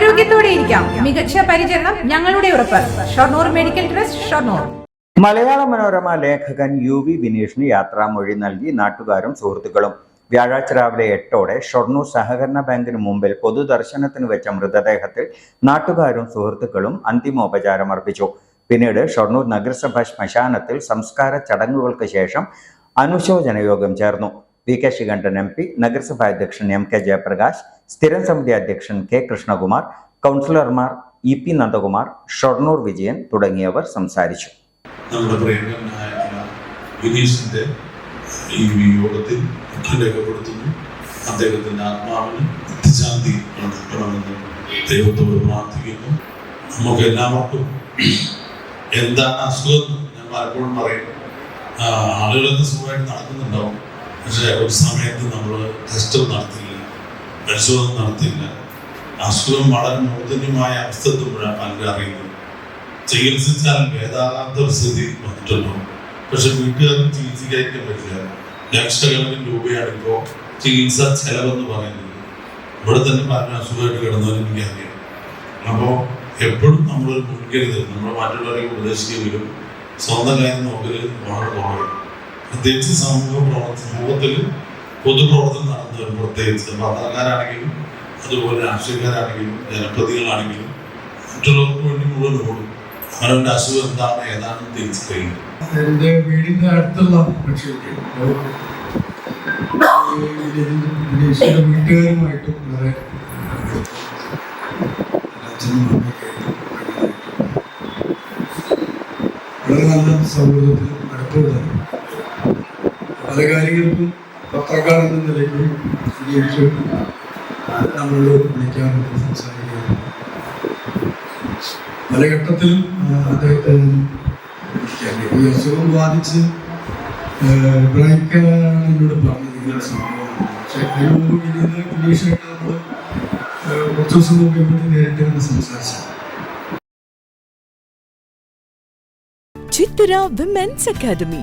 ആരോഗ്യത്തോടെ ഇരിക്കാം. മികച്ച പരിചരണം ഞങ്ങളുടെ ഉറപ്പ്. Shoranur medical trust Shoranur. മലയാള മനോരമ ലേഖകൻ യു വി വിനീഷിന് യാത്രാമൊഴി നൽകി നാട്ടുകാരും സുഹൃത്തുക്കളും. വ്യാഴാഴ്ച രാവിലെ എട്ടോടെ ഷൊർണൂർ സഹകരണ ബാങ്കിന് മുമ്പിൽ പൊതുദർശനത്തിന് വെച്ച മൃതദേഹത്തിൽ നാട്ടുകാരും സുഹൃത്തുക്കളും അന്തിമോപചാരം അർപ്പിച്ചു. പിന്നീട് ഷൊർണൂർ നഗരസഭ ശ്മശാനത്തിൽ സംസ്കാര ചടങ്ങുകൾക്ക് ശേഷം അനുശോചന യോഗം ചേർന്നു. V K Sreekandan M P നഗരസഭാ അധ്യക്ഷൻ എം കെ ജയപ്രകാശ് സ്ഥിരം സമിതി അധ്യക്ഷൻ കെ കൃഷ്ണകുമാർ കൗൺസിലർമാർ ഇ പി നന്ദകുമാർ ഷൊർണൂർ വിജയൻ തുടങ്ങിയവർ സംസാരിച്ചു. നമ്മുടെ പ്രിയങ്കരനായ ഈ യോഗത്തിൽ അദ്ദേഹത്തിന്റെ ദൈവത്തോട് പ്രാർത്ഥിക്കുന്നു. എന്താണ് അസുഖം ഞാൻ പലപ്പോഴും പറയും. ആളുകളൊക്കെ സുഖമായിട്ട് നടക്കുന്നുണ്ടാവും. പക്ഷെ ഒരു സമയത്ത് നമ്മൾ ടെസ്റ്റ് നടത്തില്ല പരിശോധന നടത്തില്ല അസുഖം വളരെ മൂർധന്യമായ അവസ്ഥ എത്തുമ്പോഴാണ് പലരും അറിയുന്നത്. ചികിത്സിച്ചാൽ വേദാന്ത സ്ഥിതി വന്നിട്ടുണ്ടോ? പക്ഷെ വീട്ടുകാർക്ക് ചികിത്സിക്കാൻ പറ്റില്ല. ലക്ഷക്കണക്കിന് രൂപയാണ് ഇപ്പോൾ ചികിത്സാ ചെലവെന്ന് പറയുന്നത്. ഇവിടെ തന്നെ പറഞ്ഞ അസുഖമായിട്ട് കിടന്നവരും എനിക്കറിയാം അപ്പോൾ എപ്പോഴും നമ്മൾ മുൻകരുത് നമ്മൾ മറ്റുള്ളവരെ ഉപദേശിക്കുകയും സ്വന്തം കാര്യം നോക്കൽ വളരെ കുറവ് പ്രത്യേകിച്ച് സമൂഹ പ്രവർത്തന സമൂഹത്തിൽ പൊതുപ്രവർത്തനം നടന്നവർ പ്രത്യേകിച്ച് പത്രക്കാരാണെങ്കിലും അതുപോലെ രാഷ്ട്രീയക്കാരാണെങ്കിലും ജനപ്രതികളാണെങ്കിലും മറ്റുള്ളവർക്ക് വേണ്ടി മുഴുവൻ ഓടും. അവരുടെ അസുഖം എന്താണ് ഏതാണെന്ന് തിരിച്ചറിയും എന്റെ വീടിന്റെ അടുത്തുള്ള വീട്ടുകാരുമായിട്ടും വളരെ നല്ല സൗഹൃദത്തിലും അടുപ്പമുണ്ടായിരുന്നു പല കാര്യങ്ങൾക്കും പത്രക്കാർ എന്ന നിലയ്ക്ക് വിജയിച്ചു നമ്മളോട് വിളിക്കാറുണ്ട് സംസാരിക്കാറുണ്ട്. പല ഘട്ടത്തിലും അദ്ദേഹത്തെ. ഈ അസുഖം ബാധിച്ച് ഇബ്രാഹിക്കാണ് എന്നോട് പറഞ്ഞത് ഇങ്ങനെ സംഭവമാണ് പക്ഷേ അതിന് മുമ്പ് വലിയ വിനീഷായിട്ട് നമ്മൾ കുറച്ച് ദിവസം നോക്കിയപ്പോൾ നേരിട്ട് കണ്ട് സംസാരിച്ചു Chithura women's academy.